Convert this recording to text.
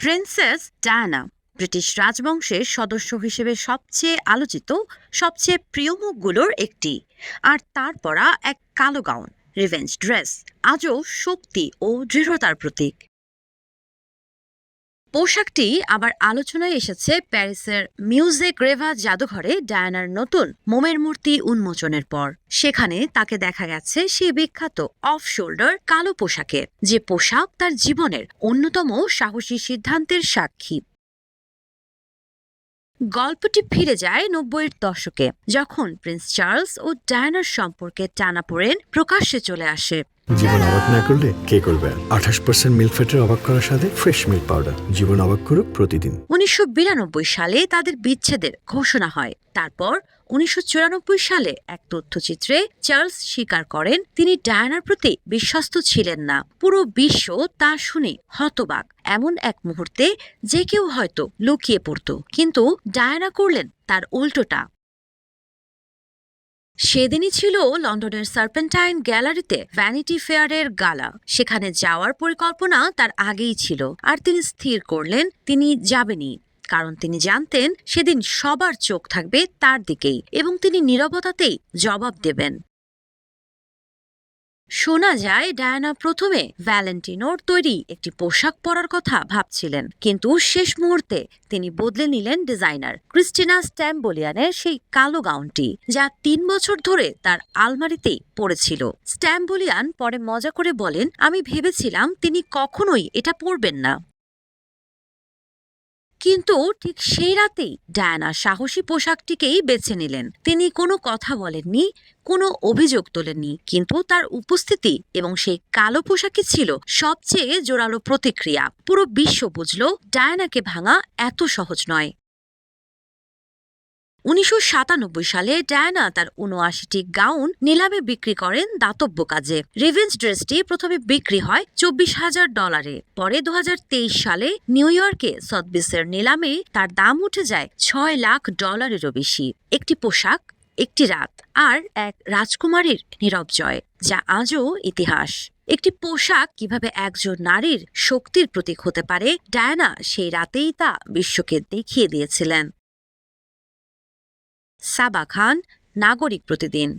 Princess Diana, British রাজবংশের সদস্য হিসেবে সবচেয়ে আলোচিত, সবচেয়ে প্রিয় মুখগুলোর একটি। আর তার পরা এক কালো গাউন রিভেঞ্জ ড্রেস আজও শক্তি ও দৃঢ়তার প্রতীক। পোশাকটি আবার আলোচনায় এসেছে প্যারিসের মিউজিক রেভা জাদুঘরে ডায়ানার নতুন মোমের মূর্তি উন্মোচনের পর। সেখানে তাকে দেখা গেছে সেই বিখ্যাত অফ শোল্ডার কালো পোশাকে, যে পোশাক তার জীবনের অন্যতম সাহসী সিদ্ধান্তের সাক্ষী। গল্পটি ফিরে যায় নব্বইয়ের দশকে, যখন প্রিন্স চার্লস ও ডায়ানার সম্পর্কে টানাপোড়েন প্রকাশ্যে চলে আসে। জীবন অবাক না করলে কে করবে আঠাশ পার্সেন্ট মিল্ক ফ্যাটের অবাক করার সাথে ফ্রেশ মিল্ক পাউডার জীবন অবাক করুক প্রতিদিন। উনিশশো সালে তাদের বিচ্ছেদের ঘোষণা হয়। তারপর উনিশশো চুরানব্বই সালে এক তথ্যচিত্রে চার্লস স্বীকার করেন, তিনি ডায়ানার প্রতি বিশ্বস্ত ছিলেন না। পুরো বিশ্ব তা শুনে হতবাক। এমন এক মুহূর্তে যে কেউ হয়তো লুকিয়ে পড়ত। কিন্তু ডায়ানা করলেন তার উল্টোটা। সেদিনই ছিল লন্ডনের সার্পেন্টাইন গ্যালারিতে ভ্যানিটি ফেয়ারের গালা। সেখানে যাওয়ার পরিকল্পনা তার আগেই ছিল। আর তিনি স্থির করলেন, তিনি যাবেনই। কারণ তিনি জানতেন, সেদিন সবার চোখ থাকবে তার দিকেই এবং তিনি নিরবতাতেই জবাব দেবেন। শোনা যায়, ডায়ানা প্রথমে ভ্যালেন্টিনোর তৈরি একটি পোশাক পরার কথা ভাবছিলেন, কিন্তু শেষ মুহূর্তে তিনি বদলে নিলেন ডিজাইনার ক্রিস্টিনা স্ট্যাম্বোলিয়ানের সেই কালো গাউনটি, যা তিন বছর ধরে তার আলমারিতেই পড়েছিল। স্ট্যাম্বোলিয়ান পরে মজা করে বলেন, আমি ভেবেছিলাম তিনি কখনোই এটা পরবেন না। কিন্তু ঠিক সেই রাতেই ডায়ানা সাহসী পোশাকটিকেই বেছে নিলেন। তিনি কোনো কথা বলেননি, কোনো অভিযোগ তোলেননি, কিন্তু তার উপস্থিতি এবং সেই কালো পোশাকই ছিল সবচেয়ে জোরালো প্রতিক্রিয়া। পুরো বিশ্ব বুঝল, ডায়ানাকে ভাঙা এত সহজ নয়। উনিশশো সাতানব্বই সালে ডায়ানা তার উনআশিটি গাউন নিলামে বিক্রি করেন দাতব্য কাজে। রিভেঞ্জ ড্রেসটি প্রথমে বিক্রি হয় চব্বিশ হাজার ডলারে। পরে দু হাজার তেইশ সালে নিউ ইয়র্কে সদবিসের নিলামে তার দাম উঠে যায় ছয় লাখ ডলারেরও বেশি। একটি পোশাক, একটি রাত আর এক রাজকুমারীর নীরব জয়, যা আজও ইতিহাস। একটি পোশাক কীভাবে একজন নারীর শক্তির প্রতীক হতে পারে, ডায়ানা সেই রাতেই তা বিশ্বকে দেখিয়ে দিয়েছিলেন। সাবা খান নাগরিক প্রতিদিন।